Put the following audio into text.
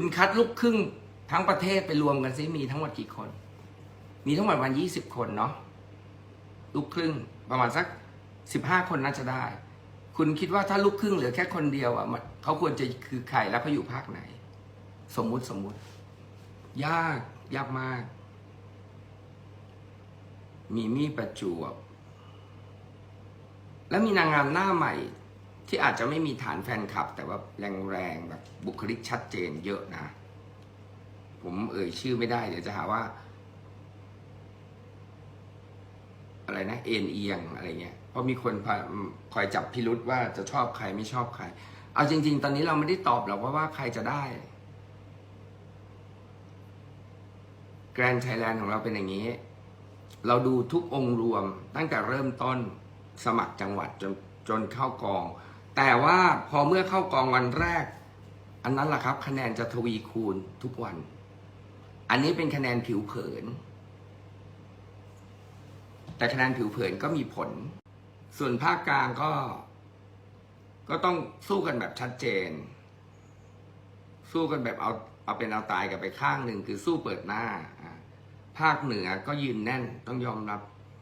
คุณคัดลูกครึ่งทั้งประเทศไปรวมกันซิมีทั้งหมดกี่คน มีทั้งหมดวันยี่สิบคนเนาะลูกครึ่งประมาณสักสิบห้าคนน่าจะได้ คุณคิดว่าถ้าลูกครึ่งเหลือแค่คนเดียวอะเขาควรจะคือใครแล้วเขาอยู่ภาคไหน สมมุติสมมุติ ยากยากมาก มีมี่ประจวบ แล้วมีนางงามหน้าใหม่ ที่อาจจะไม่มีฐานแฟนคลับ แต่ว่าแรงๆแบบบุคลิกชัดเจนเยอะนะ ผมเอ่ยชื่อไม่ได้เดี๋ยวจะหาว่า อะไรนะ เอ็นเอียงอะไรเงี้ยเพราะมีคนคอยจับพิรุษว่าจะชอบใครไม่ชอบใคร เอาจริง ๆ ตอนนี้เราไม่ได้ตอบหรอกว่าว่าใครจะได้แกรนด์ไทยแลนด์ของเราเป็นอย่างนี้ เราดูทุกองค์รวมตั้งแต่เริ่มต้นสมัครจังหวัดจนจนเข้ากอง แต่ว่าพอเมื่อเข้ากองวันแรก อันนั้นแหละครับ คะแนนจะทวีคูณทุกวัน อันนี้เป็นคะแนนผิวเผิน แต่คะแนนผิวเผินก็มีผล ส่วนภาคกลางก็ ก็ต้องสู้กันแบบชัดเจน สู้กันแบบเอาเอาเป็นเอาตายกันไปข้างหนึ่งคือสู้เปิดหน้า ภาคเหนือก็ยืนแน่นต้องยอมรับ